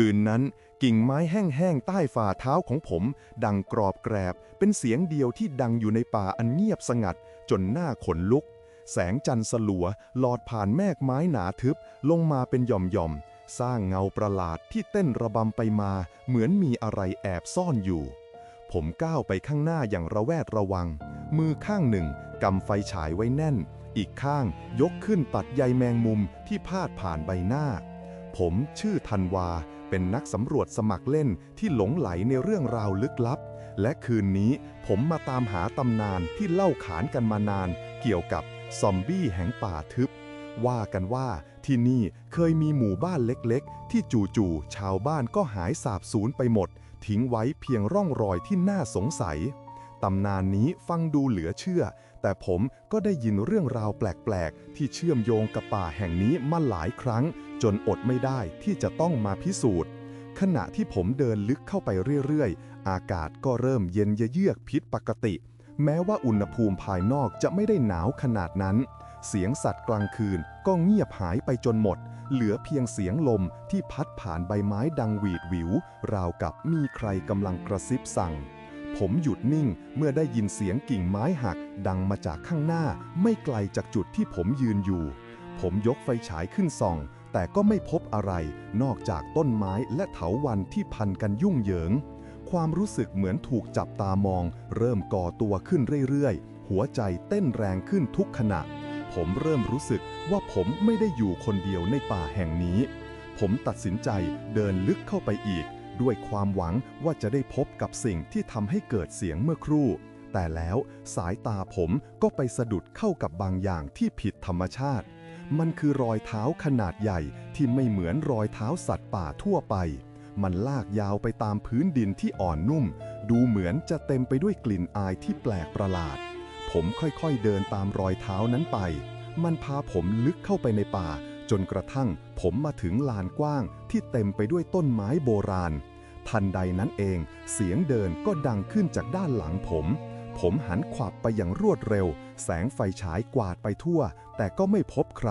คืนนั้น กิ่งไม้แห้งๆ ใต้ฝ่าเท้าของผม ดังกรอบแกรบ เป็นเสียงเดียวที่ดังอยู่ในป่าอันเงียบสงัด จนหน้าขนลุก แสงจันทร์สลัวหลอดผ่านแมกไม้หนาทึบ ลงมาเป็นหย่อมๆ สร้างเงาประหลาดที่เต้นระบำไปมา เหมือนมีอะไรแอบซ่อนอยู่ ผมก้าวไปข้างหน้าอย่างระแวดระวัง มือข้างหนึ่งกำไฟฉายไว้แน่น อีกข้างยกขึ้นตัดใยแมงมุมที่พาดผ่านใบหน้าผมชื่อธันวา เป็นนักสำรวจสมัครเล่นที่หลงไหลในเรื่องราวลึกลับ และคืนนี้ผมมาตามหาตำนานที่เล่าขานกันมานาน เกี่ยวกับซอมบี้แห่งป่าทึบ ว่ากันว่าที่นี่เคยมีหมู่บ้านเล็กๆ ที่จู่ๆชาวบ้านก็หายสาบสูญไปหมด ทิ้งไว้เพียงร่องรอยที่น่าสงสัย ตำนานนี้ฟังดูเหลือเชื่อ แต่ผมก็ได้ยินเรื่องราวแปลกๆ ที่เชื่อมโยงกับป่าแห่งนี้มาหลายครั้ง จนอดไม่ได้ที่จะต้องมาพิสูจน์ ขณะที่ผมเดินลึกเข้าไปเรื่อยๆ อากาศก็เริ่มเย็นเยือกผิดปกติ แม้ว่าอุณหภูมิภายนอกจะไม่ได้หนาวขนาดนั้น เสียงสัตว์กลางคืนก็เงียบหายไปจนหมด เหลือเพียงเสียงลมที่พัดผ่านใบไม้ดังหวีดหวิว ราวกับมีใครกำลังกระซิบสั่ง ผมหยุดนิ่งเมื่อได้ยินเสียงกิ่งไม้หักดังมาจากข้างหน้า ไม่ไกลจากจุดที่ผมยืนอยู่ ผมยกไฟฉายขึ้นส่อง แต่ก็ไม่พบอะไร นอกจากต้นไม้และเถาวัลย์ที่พันกันยุ่งเหยิง ความรู้สึกเหมือนถูกจับตามอง เริ่มก่อตัวขึ้นเรื่อยๆ หัวใจเต้นแรงขึ้นทุกขณะ ผมเริ่มรู้สึกว่าผมไม่ได้อยู่คนเดียวในป่าแห่งนี้ ผมตัดสินใจเดินลึกเข้าไปอีก ด้วยความหวังว่าจะได้พบกับสิ่งที่ทำให้เกิดเสียงเมื่อครู่ แต่แล้วสายตาผมก็ไปสะดุดเข้ากับบางอย่างที่ผิดธรรมชาติ มันคือรอยเท้าขนาดใหญ่ที่ไม่เหมือนรอยเท้าสัตว์ป่าทั่วไป มันลากยาวไปตามพื้นดินที่อ่อนนุ่ม ดูเหมือนจะเต็มไปด้วยกลิ่นอายที่แปลกประหลาด ผมค่อยๆเดินตามรอยเท้านั้นไป มันพาผมลึกเข้าไปในป่า จนกระทั่งผมมาถึงลานกว้างที่เต็มไปด้วยต้นไม้โบราณ ทันใดนั้นเองเสียงเดินก็ดังขึ้นจากด้านหลังผม ผมหันขวับไปอย่างรวดเร็ว แสงไฟฉายกวาดไปทั่ว แต่ก็ไม่พบใคร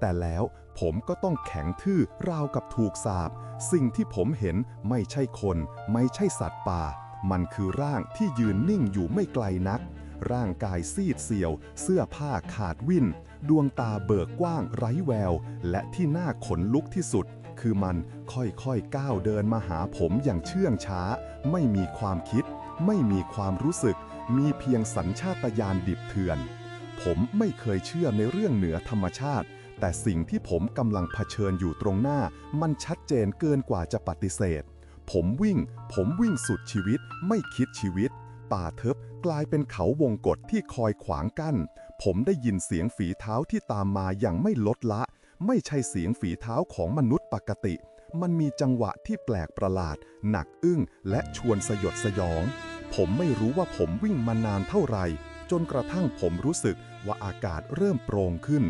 แต่แล้วผมก็ต้องแข็งทื่อราวกับถูกสาบ สิ่งที่ผมเห็นไม่ใช่คน ไม่ใช่สัตว์ป่า มันคือร่างที่ยืนนิ่งอยู่ไม่ไกลนัก ร่างกายซีดเซียว เสื้อผ้าขาดวิ่น ดวงตาเบิกกว้างไร้แวว และที่น่าขนลุกที่สุด คือมันค่อยๆก้าวเดินมาหาผมอย่างเชื่องช้า ไม่มีความคิด ไม่มีความรู้สึก มีเพียงสัญชาตญาณดิบเถื่อน ผมไม่เคยเชื่อในเรื่องเหนือธรรมชาติ แต่สิ่งที่ผมกำลังเผชิญอยู่ตรงหน้า มันชัดเจนเกินกว่าจะปฏิเสธ ผมวิ่ง ผมวิ่งสุดชีวิต ไม่คิดชีวิต ป่าเทิบกลายเป็นเขาวงกฏที่คอยขวางกั้น ผมได้ยินเสียงฝีเท้าที่ตามมาอย่างไม่ลดละ ไม่ใช่เสียงฝีเท้าของมนุษย์ปกติ มันมีจังหวะที่แปลกประหลาด หนักอึ้ง และชวนสยดสยอง ผมไม่รู้ว่าผมวิ่งมานานเท่าไหร่ จนกระทั่งผมรู้สึกว่าอากาศเริ่มโปร่งขึ้น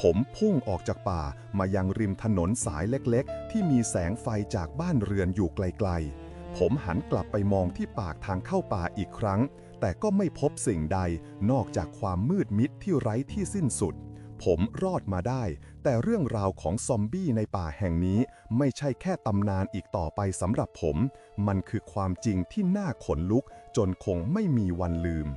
ผมพุ่งออกจากป่ามายังริมถนนสายเล็กๆ ที่มีแสงไฟจากบ้านเรือนอยู่ไกลๆ ผมหันกลับไปมองที่ปากทางเข้าป่าอีกครั้ง แต่ก็ไม่พบสิ่งใดนอกจากความมืดมิดที่ไร้ที่สิ้นสุด ผมรอดมาได้ แต่เรื่องราวของซอมบี้ในป่าแห่งนี้ไม่ใช่แค่ตำนานอีกต่อไปสำหรับผม มันคือความจริงที่น่าขนลุกจนคงไม่มีวันลืม